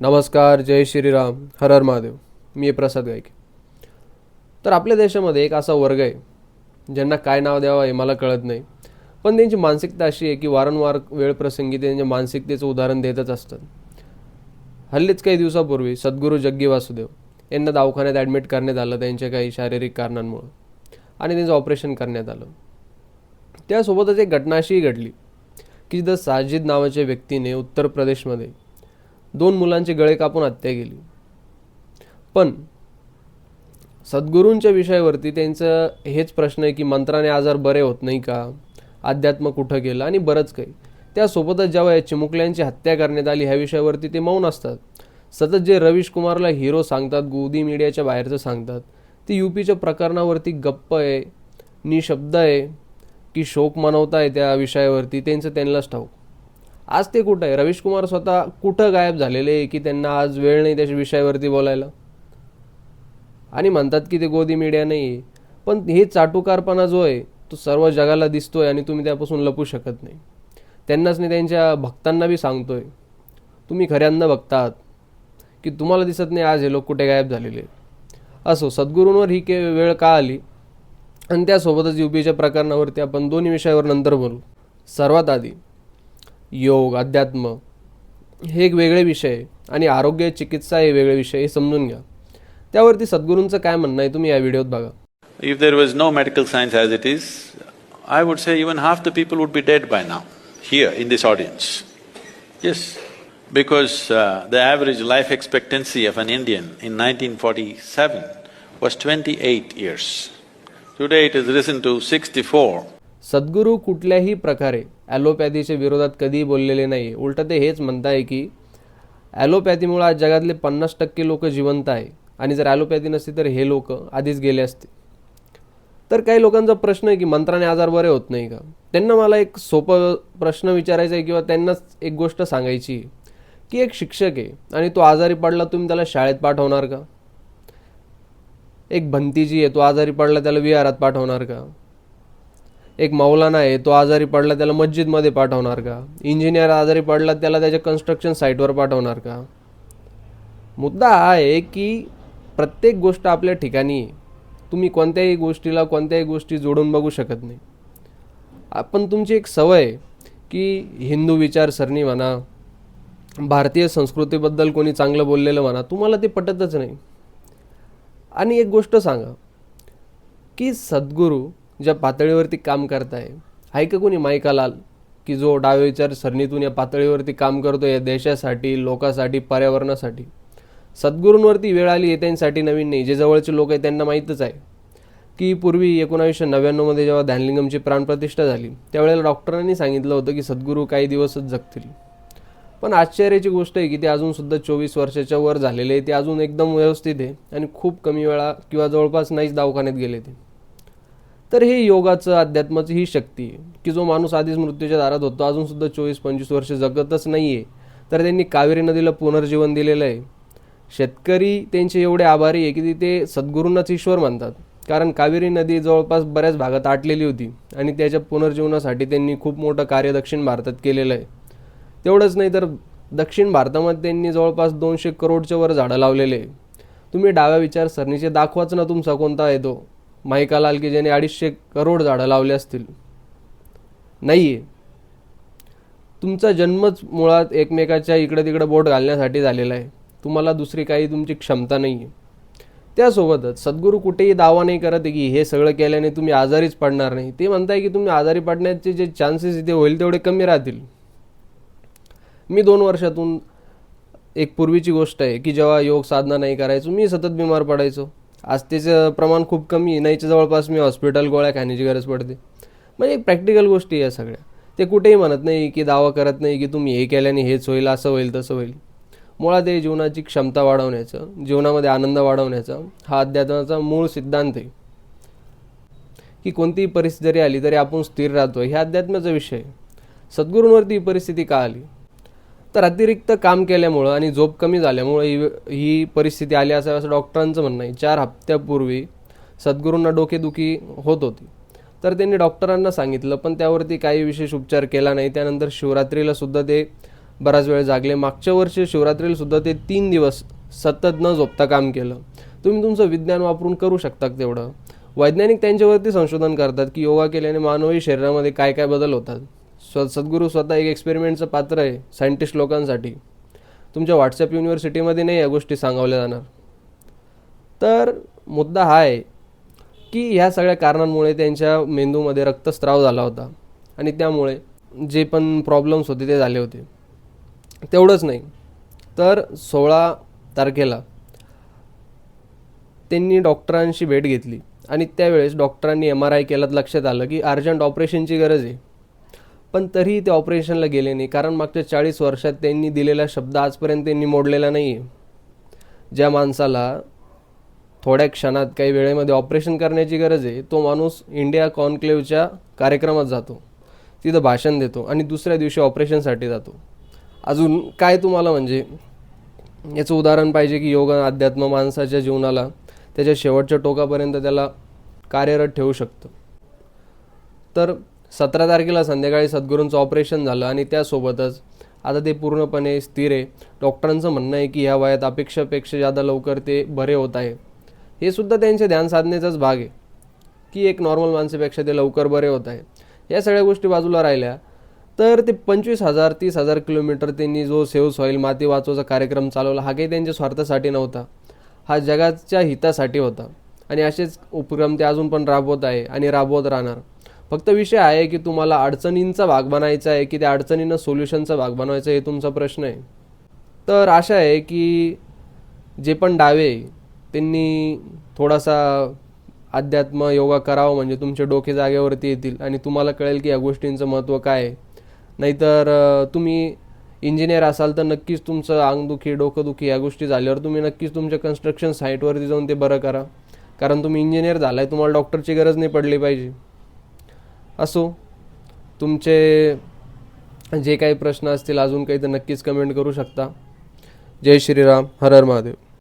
नमस्कार जय श्रीराम हर हर महादेव. मी प्रसाद गायके. तर आपल्या देशामध्ये एक असा वर्ग आहे ज्यांना काय नाव द्यावं हे मला कळत नाही. पण त्यांची मानसिकता अशी आहे की वारंवार वेळप्रसंगी ते त्यांच्या मानसिकतेचं उदाहरण देतच असतात. हल्लीच काही दिवसापूर्वी सद्गुरू जग्गी वासुदेव यांना दवाखान्यात ॲडमिट करण्यात आलं त्यांच्या काही शारीरिक कारणांमुळं आणि त्यांचं ऑपरेशन करण्यात आलं. त्यासोबतच एक घटना अशीही घडली की जिथं साजिद नावाच्या व्यक्तीने उत्तर प्रदेशमध्ये दोन मुलांचे गळे कापून हत्या केली. पण सद्गुरूंच्या विषयावरती त्यांचं हेच प्रश्न आहे की मंत्राने आजार बरे होत नाही का? अध्यात्म कुठं गेलं आणि बरंच काही. त्यासोबतच जेव्हा या चिमुकल्यांची हत्या करण्यात आली ह्या विषयावरती ते मौन असतात. सतत जे रवीश कुमारला हिरो सांगतात गोदी मीडियाच्या बाहेरचं सांगतात ते यूपीच्या प्रकरणावरती गप्प आहे निशब्द आहे की शोक मनवताय त्या विषयावरती त्यांचं त्यांनाच ठाऊक. आज ते कुठं आहे? रवीश कुमार स्वतः कुठं गायब झालेले आहे की त्यांना आज वेळ नाही त्याच्या विषयावरती बोलायला? आणि म्हणतात की ते गोदी मीडिया नाही आहे पण हे चाटुकारपणा जो आहे तो सर्व जगाला दिसतोय आणि तुम्ही त्यापासून लपू शकत नाही. त्यांनाच मी त्यांच्या भक्तांना बी सांगतोय. तुम्ही खऱ्यांना बघतात आहात की तुम्हाला दिसत नाही आज हे लोक कुठे गायब झालेले असो सद्गुरूंवर ही के वेळ का आली? आणि त्यासोबतच युपीच्या प्रकरणावरती आपण दोन्ही विषयावर नंतर बोलू. सर्वात आधी योग अध्यात्म हे एक वेगळे विषय आणि आरोग्य चिकित्सा हे वेगळे विषय हे समजून घ्या. त्यावरती सद्गुरूंचं काय म्हणणं आहे तुम्ही या व्हिडिओत बघा. If there was no medical science as it is I would say even half the people would be dead by now here in this audience yes because the average life expectancy of an Indian in nineteen forty seven was twenty eight years today it is risen to sixty four Sadhguru कुठल्याही प्रकारे ॲलोपॅथीच्या विरोधात कधीही बोललेले नाही उलटं ते हेच म्हणताय की ॲलोपॅथीमुळे आज जगातले पन्नास टक्के लोक जिवंत आहे. आणि जर ॲलोपॅथी नसती तर हे लोक आधीच गेले असते. तर काही लोकांचा प्रश्न आहे की मंत्राने आजार बरे होत नाही का? त्यांना मला एक सोपं प्रश्न विचारायचा आहे किंवा त्यांनाच एक गोष्ट सांगायची की एक शिक्षक आहे आणि तो आजारी पडला तुम्ही त्याला शाळेत पाठवणार का? एक भंतीजी आहे तो आजारी पडला त्याला विहारात पाठवणार का? एक मौलाना आहे तो आजारी पडला त्याला मस्जिदमध्ये पाठवणार का? इंजिनियर आजारी पडला त्याला त्याच्या कन्स्ट्रक्शन साईटवर पाठवणार का? मुद्दा हा आहे की प्रत्येक गोष्ट आपल्या ठिकाणी तुम्ही कोणत्याही गोष्टीला कोणत्याही गोष्टी जोडून बघू शकत नाही. आपण तुमची एक सवय आहे की हिंदू विचारसरणी म्हणा भारतीय संस्कृतीबद्दल कोणी चांगलं बोललेलं म्हणा तुम्हाला ते पटतच नाही. आणि एक गोष्ट सांगा की सद्गुरू ज्या पातळीवरती काम करताय. आहे का कोणी मायकालाल की जो डाव्या विचार सरणीतून या पातळीवरती काम करतो या देशासाठी लोकांसाठी पर्यावरणासाठी? सद्गुरूंवरती वेळ आली आहे त्यांसाठी नवीन नाही. जे जवळचे लोक आहेत त्यांना माहीतच आहे. की पूर्वी एकोणावीसशे नव्याण्णवमध्ये जेव्हा ध्यानलिंगमची प्राणप्रतिष्ठा झाली त्यावेळेला डॉक्टरांनी सांगितलं होतं की सद्गुरू काही दिवसच जगतील. पण आश्चर्याची गोष्ट आहे की ते अजूनसुद्धा चोवीस वर्षाच्या वर झालेले आहे. ते अजून एकदम व्यवस्थित आहे आणि खूप कमी वेळा किंवा जवळपास नाहीच दवाखान्यात गेले ते. तर हे योगाचं अध्यात्माचं ही शक्ती आहे. की जो माणूस आधीच मृत्यूच्या दारात होतो अजूनसुद्धा चोवीस पंचवीस वर्ष जगतच नाही आहे तर त्यांनी कावेरी नदीला पुनर्जीवन दिलेलं आहे. शेतकरी त्यांचे एवढे आभारी आहे की ते सद्गुरूंनाच ईश्वर मानतात. कारण कावेरी नदी जवळपास बऱ्याच भागात आटलेली होती आणि त्याच्या पुनर्जीवनासाठी त्यांनी खूप मोठं कार्य दक्षिण भारतात केलेलं आहे. तेवढंच नाही तर दक्षिण भारतामध्ये त्यांनी जवळपास दोनशे करोडच्या वर झाडं लावलेले आहे. तुम्ही डाव्या विचारसरणीचे दाखवाच ना तुमचा कोणता आहे तो. मायका लाल की ज्याने अडीचशे करोड झाडं लावले असतील. नाही आहे तुमचा जन्मच मुळात एकमेकाच्या इकडं तिकडं बोट घालण्यासाठी झालेला आहे. तुम्हाला दुसरी काही तुमची क्षमता नाही आहे त्यासोबतच सद्गुरू कुठेही दावा नाही करत आहे की हे सगळं केल्याने तुम्ही आजारीच पडणार नाही. ते म्हणताय की तुम्ही आजारी पडण्याचे जे चान्सेस इथे होईल तेवढे कमी राहतील. मी दोन वर्षातून एक पूर्वीची गोष्ट आहे की जेव्हा योग साधना नाही करायचो मी सतत बिमार पडायचो. आज त्याचं प्रमाण खूप कमी आहे. नाहीच्या जवळपास मी हॉस्पिटल गोळ्या खाण्याची गरज पडते. म्हणजे प्रॅक्टिकल गोष्टी आहे सगळ्या. ते कुठेही म्हणत नाही की दावा करत नाही की तुम्ही हे केल्याने हेच होईल असं होईल तसं होईल. मुळात हे जीवनाची क्षमता वाढवण्याचं जीवनामध्ये आनंद वाढवण्याचा हा अध्यात्माचा मूळ सिद्धांत आहे. की कोणतीही परिस्थिती जरी आली तरी आपण स्थिर राहतो. हे अध्यात्माचा विषय आहे. सद्गुरूंवरती ही परिस्थिती का आली? तर अतिरिक्त काम केल्यामुळं आणि झोप कमी झाल्यामुळं ही ही परिस्थिती आली असावी असं डॉक्टरांचं म्हणणं आहे. चार हप्त्यापूर्वी सद्गुरूंना डोकेदुखी होत होती. तर त्यांनी डॉक्टरांना सांगितलं पण त्यावरती काही विशेष उपचार केला नाही. त्यानंतर शिवरात्रीला सुद्धा ते बराच वेळ जागले. मागच्या वर्षी शिवरात्रीला सुद्धा ते तीन दिवस सतत न झोपता काम केलं. तुम्ही तुमचं विज्ञान वापरून करू शकता तेवढं. वैज्ञानिक त्यांच्यावरती संशोधन करतात की योगा केल्याने मानवी शरीरामध्ये काय काय बदल होतात. स्व सद्गुरू स्वतः एक एक्सपेरिमेंटचं पात्र आहे सायंटिस्ट लोकांसाठी. तुमच्या व्हॉट्सअप युनिव्हर्सिटीमध्ये नाही या गोष्टी सांगवल्या जाणार. तर मुद्दा हा आहे की ह्या सगळ्या कारणांमुळे त्यांच्या मेंदूमध्ये रक्तस्राव झाला होता. आणि त्यामुळे जे पण प्रॉब्लेम्स होते ते झाले होते. तेवढंच नाही. तर सोळा तारखेला त्यांनी डॉक्टरांशी भेट घेतली. आणि त्यावेळेस डॉक्टरांनी एम आर आय केल्यात लक्षात आलं की अर्जंट ऑपरेशनची गरज आहे. पण तरीही ते ऑपरेशनला गेले नाही. कारण मागच्या चाळीस वर्षात त्यांनी दिलेला शब्द आजपर्यंत त्यांनी मोडलेला नाही आहे ज्या माणसाला थोड्या क्षणात काही वेळेमध्ये ऑपरेशन करण्याची गरज आहे तो माणूस इंडिया कॉन्क्लेव्हच्या कार्यक्रमात जातो. तिथं भाषण देतो आणि दुसऱ्या दिवशी ऑपरेशनसाठी जातो. अजून काय तुम्हाला म्हणजे याचं उदाहरण पाहिजे की योगा अध्यात्म माणसाच्या जीवनाला त्याच्या शेवटच्या टोकापर्यंत त्याला कार्यरत ठेवू शकतं. तर सतरा तारखेला संध्याकाळी सद्गुरूंचं ऑपरेशन झालं आणि त्यासोबतच आता ते पूर्णपणे स्थिर आहे. डॉक्टरांचं म्हणणं आहे की ह्या वयात अपेक्षापेक्षा जादा लवकर ते बरे होत आहे. हे सुद्धा त्यांच्या ध्यान साधनेचाच भाग आहे. की एक नॉर्मल माणसापेक्षा ते लवकर बरे होत आहे. या सगळ्या गोष्टी बाजूला राहिल्या तर ते पंचवीस हजार तीस हजार किलोमीटर त्यांनी जो सेव्ह सॉईल माती वाचवचा कार्यक्रम चालवला हा काही त्यांच्या स्वार्थासाठी नव्हता. हा जगाच्या हितासाठी होता. आणि असेच उपक्रम ते अजून पण राबवत आहे आणि राबवत राहणार. फक्त विषय आहे की तुम्हाला अडचणींचा भाग बनायचा आहे की त्या अडचणींना सोल्युशनचा भाग बनवायचा हे तुमचा प्रश्न आहे. तर आशा आहे की जे पण डावे त्यांनी थोडासा अध्यात्म योगा करावं म्हणजे तुमचे डोके जागेवरती येतील आणि तुम्हाला कळेल की या गोष्टींचं महत्त्व काय आहे. नाहीतर तुम्ही इंजिनियर असाल तर नक्कीच तुमचं अंगदुखी डोकंदुखी या गोष्टी झाल्यावर तुम्ही नक्कीच तुमच्या कन्स्ट्रक्शन साईटवरती जाऊन ते बरं करा. कारण तुम्ही इंजिनियर झालाय तुम्हाला डॉक्टरची गरज नाही पडली पाहिजे. असो तुमचे जे काही प्रश्न असतील अजून काही तर नक्कीच कमेंट करू शकता. जय श्रीराम हर हर महादेव.